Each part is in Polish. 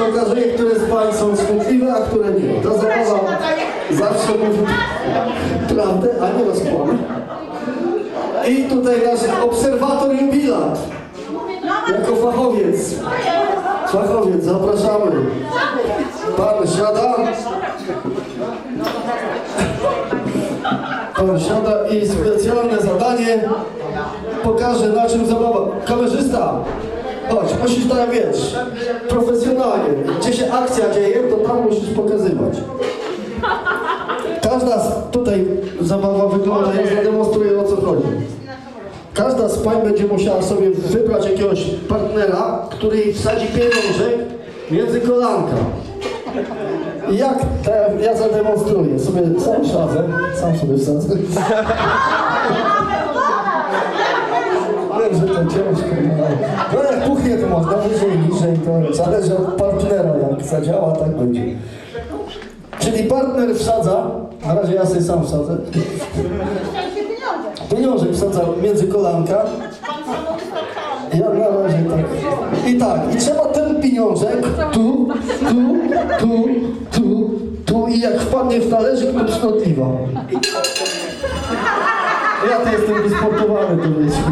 się okazuje, które z pań są szczęśliwe, a które nie. Ta zabawa zawsze mówi prawdę, a nie rozkłamie. I tutaj nasz obserwator jubilat. Jako fachowiec. Fachowiec, zapraszamy. Pan siada. Pan siada i specjalne zadanie pokaże na czym zabawa. Kamerzysta, chodź, musisz tak wiesz, profesjonalnie. Gdzie się akcja dzieje, to tam musisz pokazywać. Każda z, tutaj zabawa wygląda, ja zademonstruję o co chodzi. Każda z pań będzie musiała sobie wybrać jakiegoś partnera, który jej wsadzi pieniążek między kolanka. I jak te, ja zademonstruję, sobie sam wsadzę, sam sobie wsadzę. Wiem, że to ciężko, no, jak puchnie to można wyżej, niżej, to zależy od partnera, jak zadziała, tak będzie. Czyli partner wsadza, na razie ja sobie sam wsadzę, pieniążek wsadza między kolanka, ja na razie tak. I tak, i trzeba ten pieniążek tu, tu, tu, tu, tu i jak wpadnie w talerzyk, to szkodliwa. Ja to jestem wysportowany, to wiecie.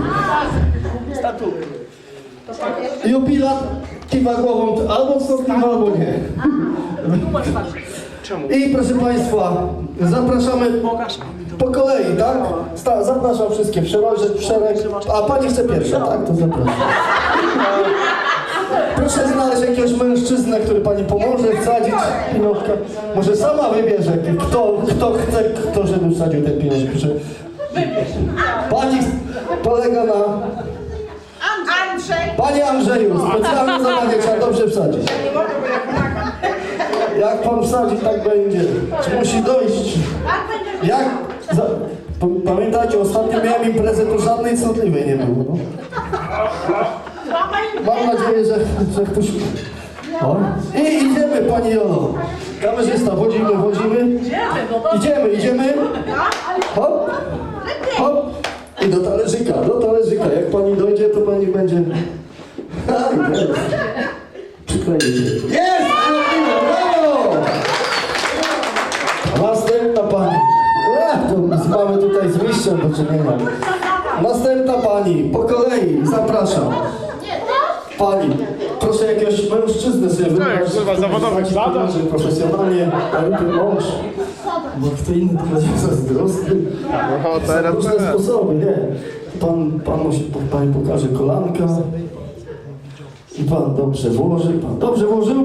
Jubilat kiwa głową albo cnotliwa, albo nie. I proszę Państwa, zapraszamy po kolei, tak? Sta- zapraszam wszystkie w szereg. A Pani chce pierwsza, tak? To zapraszam. Proszę znaleźć jakiegoś mężczyznę, który Pani pomoże wsadzić pieniążka. Może sama wybierze, kto, kto chce, kto żeby wsadził ten pieniążek. Pani polega na... Andrzej! Panie Andrzeju, specjalne zadanie trzeba dobrze wsadzić. Jak Pan wsadzi, tak będzie. Czy musi dojść? Jak? Za... Pa- Pamiętajcie, ostatnio miałem imprezę, to żadnej cnotliwej nie było. No. Mam nadzieję, że, że ktoś... O. I idziemy, Pani Jolo. Kamerzysta, wodzimy, wodzimy. Idziemy, idziemy. Hop, hop. I do talerzyka, do talerzyka. Jak Pani dojdzie, to Pani będzie... Ha, jest. Brawo! Następna pani. Ech, to mamy tutaj z mistrzem do czynienia. Następna pani, po kolei, zapraszam. Pani, proszę jakiegoś mężczyznę sobie wybrać. kurwa, zawodowy Profesjonalnie, najlepiej mąż. Bo kto inny to będzie zazdrosny. No teraz Różne teraz. sposoby, nie. Pan, pan musi, pani pokaże kolanka. I pan dobrze włoży. Pan dobrze włożył?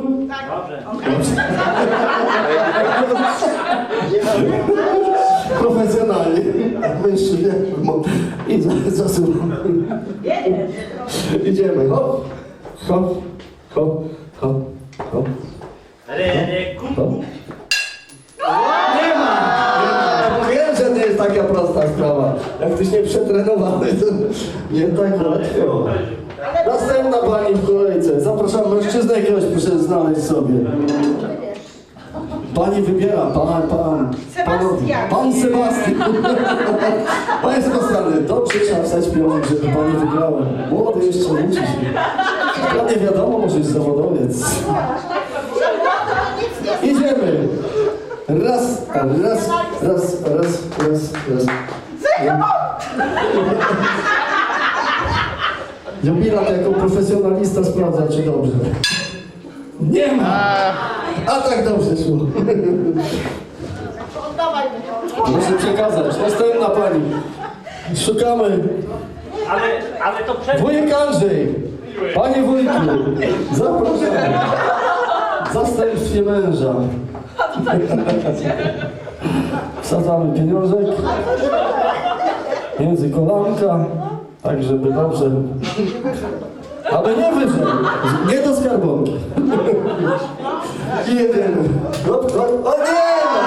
Profesjonalnie. Mężczyźnie. I za- zasuwam. Idziemy. Hop, hop, hop, hop. hop. Nie ma! Wiem, że to jest taka prosta sprawa. Jak ktoś nie przetrenowany, to nie tak łatwo. Następna pani w kolejce. Zapraszam mężczyznę jakiegoś, proszę znaleźć sobie. Pani wybiera, pan, pan. Sebastian. Pan Sebastian. Panie Sebastianie, dobrze trzeba wstać pieniądze, żeby pani wygrała. Młody jeszcze uczy się. Ja nie wiadomo, może jest zawodowiec. Idziemy. Raz, raz, raz, raz, raz, raz. Jubilat jako profesjonalista sprawdza, czy dobrze. Nie ma! A tak dobrze szło. Oddawaj mi to. Proszę przekazać. Następna pani. Szukamy. Ale, ale to przed... Wujek Andrzej. Panie wujku. Zapraszamy. Zastępstwie męża. Wsadzamy pieniążek. Między kolanka. Tak, żeby dobrze. Ale nie wyżej. Nie do skarbonki. I jedziemy. Hop, hop. O nie ma!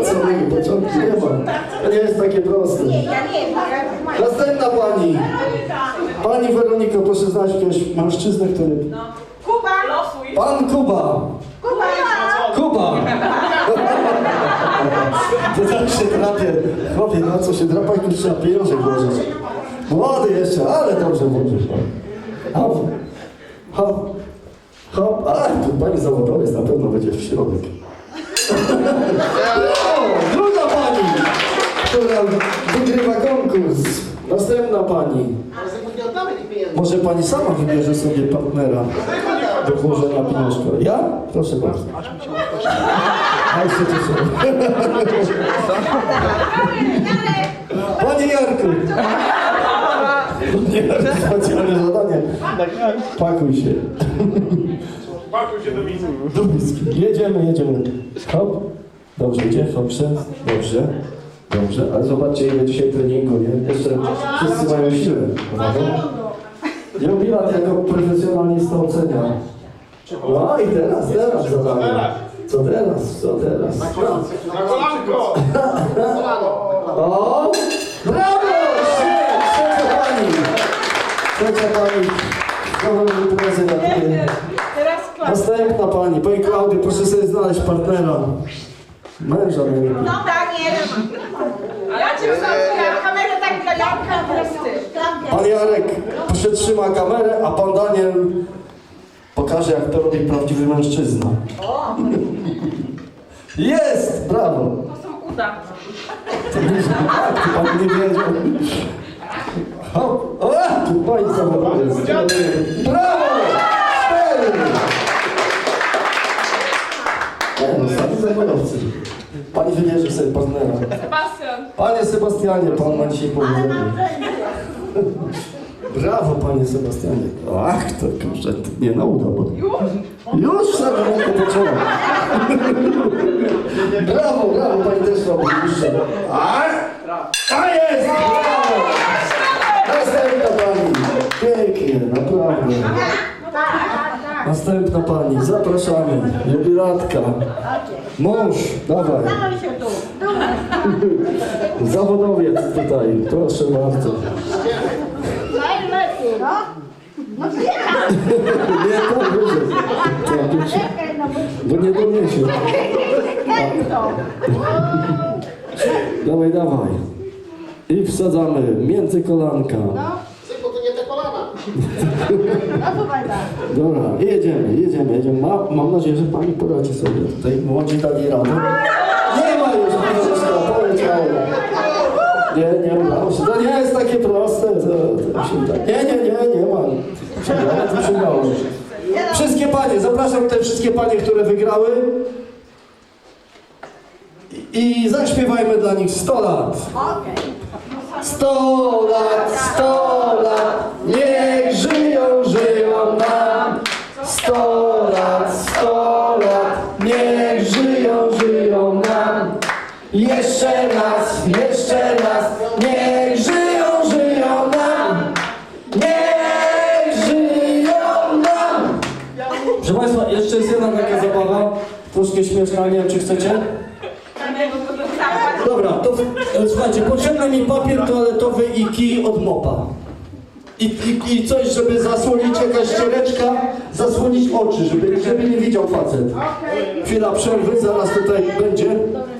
Od samego początku nie ma. To nie jest takie proste. Ja nie wiem, jak mają. Następna pani. Pani Weroniko, proszę znaleźć jakiegoś mężczyznę, który... Kuba! Losuj! Pan Kuba. Kuba! Kuba. To tak się drapie. Chłopie, na co się drapać, tu trzeba pieniądze włożyć. Młody jeszcze, ale dobrze włożył. Hop, hop, Hop, a tu pani zawodowiec na pewno będzie w środek. o, druga pani, która wygrywa konkurs. Następna pani. Może pani sama wybierze sobie partnera do włożenia pieniążka. Ja? Proszę bardzo. A się cieszę. Panie Jarku! Nie, specjalne zadanie. Pakuj się. Pakuj się do miski. Jedziemy, jedziemy. Hop. Dobrze idzie, dobrze, dobrze. Dobrze, ale zobaczcie ile dzisiaj treningu, nie? Jeszcze wszyscy mają siłę. Jubilat jako profesjonalista ocenia. No i teraz, teraz zadanie. Co teraz, co teraz? Na kolanko! O! Brawo! Świetnie! Trzecia pani! Trzecia pani! Znowu imprezy na. Teraz klas. Następna pani. Pani Klaudio, proszę sobie znaleźć partnera. Męża najlepiej. No Daniel. Ja cię wstawiam kamerę tak dla Janka, teraz ty. Pan Jarek przytrzyma kamerę, a pan Daniel pokaże, jak to robi prawdziwy mężczyzna. Jest! Brawo! To są uda. To nie tak, to pan nie wiedział. Hop! O! Tu pani samochodowiec. Brawo! Cztery! Nie, no, sami zawodowcy. Pani wybierze sobie partnera. Sebastian. Panie Sebastianie, pan ma dzisiaj powodzenie. Brawo, panie Sebastianie. Ach, to kurczę, nie na uda, bo... Już w samym roku poczęła. Brawo, brawo, pani też robi. Ach, a jest! Brawo! Następna pani. Pięknie, naprawdę. Następna pani, zapraszamy. Jubilatka. Mąż, dawaj. Zawodowiec tutaj, proszę bardzo. Nie, tam wyżej. Tam wyżej. Bo nie doniesie. Dawaj, dawaj. I wsadzamy między kolanka. Dobra, jedziemy, jedziemy, jedziemy. Ma, mam nadzieję, że pani poradzi sobie. Tutaj młodzi dali radę. Nie ma już Franciszka, poleciało. Nie, nie udało się. To nie jest takie proste. To, to się tak. Nie, nie, nie, nie ma. Przegrało, to przegrało. Wszystkie panie, zapraszam te wszystkie panie, które wygrały. I, i zaśpiewajmy dla nich 100 lat. Sto lat, sto lat, niech żyją, żyją nam. Sto lat, sto lat, niech żyją, żyją nam. Jeszcze raz, wiem czy chcecie. Dobra, to e, słuchajcie, potrzebny mi papier toaletowy i kij od mopa. I, i, I coś, żeby zasłonić, jakaś ściereczka, zasłonić oczy, żeby, żeby nie widział facet. Chwila przerwy, zaraz tutaj będzie.